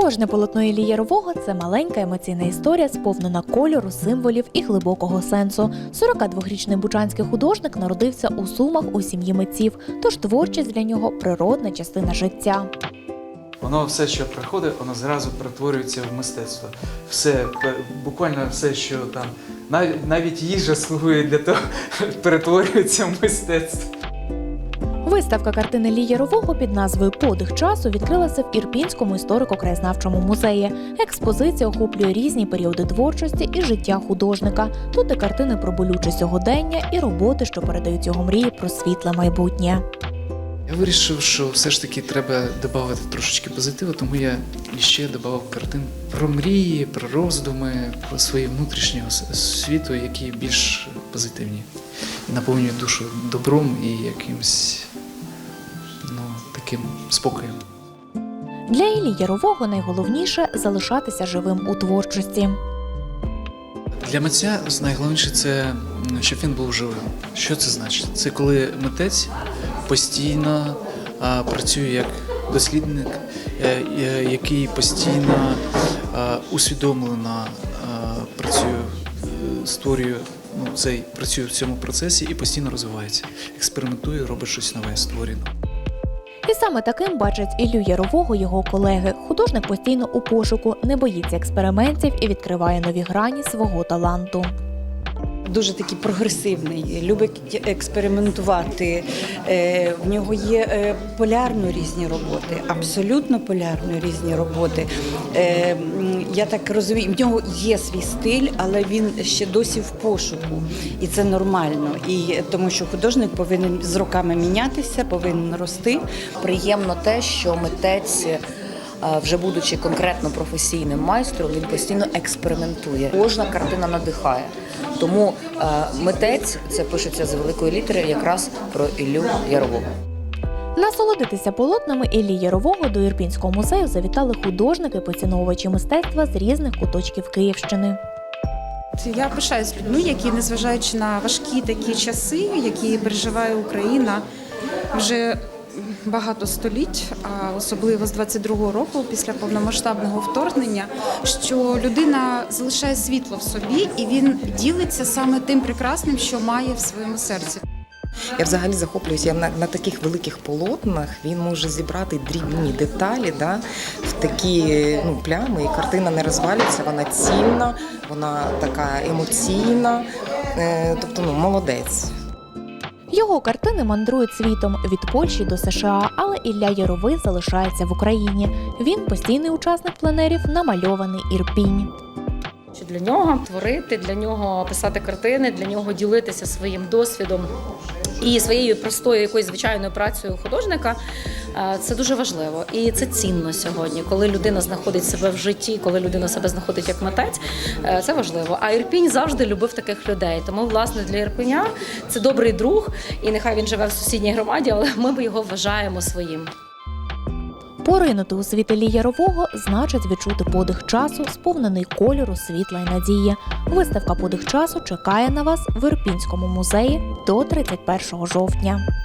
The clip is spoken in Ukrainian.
Кожне полотно Іллі Ярового – це маленька емоційна історія, сповнена кольору, символів і глибокого сенсу. 42-річний бучанський художник народився у Сумах у сім'ї митців, тож творчість для нього природна частина життя. Воно все, що приходить, воно зразу перетворюється в мистецтво. Все, буквально все, що там, навіть їжа слугує для того, перетворюється в мистецтво. Виставка картини Іллі Ярового під назвою Подих часу відкрилася в Ірпінському історико-краєзнавчому музеї. Експозиція охоплює різні періоди творчості і життя художника. Тут і картини про болюче сьогодення, і роботи, що передають його мрії про світле майбутнє. Я вирішив, що все ж таки треба додати трошечки позитиву, тому я ще додав картин про мрії, про роздуми, про свої внутрішнього світу, які більш позитивні. Наповнюють душу добром і якимось таким спокоєм. Для Іллі Ярового найголовніше залишатися живим у творчості. Для митця найголовніше це, щоб він був живим. Що це значить? Це коли митець постійно а, працює як дослідник, е, е, який постійно а, усвідомлено а, працює, е, створює ну, цей працює в цьому процесі і постійно розвивається, експериментує, робить щось нове, створює. Саме таким бачать Іллю Ярового його колеги. Художник постійно у пошуку, не боїться експериментів і відкриває нові грані свого таланту. Дуже такий прогресивний, любить експериментувати. Е, В нього є е, полярно різні роботи, абсолютно полярно різні роботи. Е, Я так розумію, в нього є свій стиль, але він ще досі в пошуку, і це нормально. І тому що художник повинен з роками мінятися, повинен рости. Приємно те, що митець, вже будучи конкретно професійним майстром, він постійно експериментує. Кожна картина надихає. Тому е, митець це пишеться з великої літери, якраз про Іллю Ярового. Насолодитися полотнами Іллі Ярового до Ірпінського музею завітали художники, поціновувачі мистецтва з різних куточків Київщини. Я пишаюсь людьми, які, незважаючи на важкі такі часи, які переживає Україна вже багато століть, а особливо з 22-го року, після повномасштабного вторгнення, що людина залишає світло в собі і він ділиться саме тим прекрасним, що має в своєму серці. Я взагалі захоплююся я на, на таких великих полотнах. Він може зібрати дрібні деталі да, в такі ну, плями, і картина не розвалюється, вона цільна, вона така емоційна. Е, тобто, ну, молодець. Його картини мандрують світом від Польщі до США, але Ілля Яровий залишається в Україні. Він постійний учасник пленерів намальований Ірпінь. Для нього творити, для нього писати картини, для нього ділитися своїм досвідом і своєю простою якоюсь звичайною працею художника е, це дуже важливо. І це цінно сьогодні, коли людина знаходить себе в житті, коли людина себе знаходить як митець, е, це важливо. А Ірпінь завжди любив таких людей. Тому, власне, для Ірпеня це добрий друг, і нехай він живе в сусідній громаді, але ми його вважаємо своїм. Поринути у світ Ярового значить відчути подих часу, сповнений кольору, світла й надії. Виставка подих часу чекає на вас в Ірпінському музеї до 31 жовтня.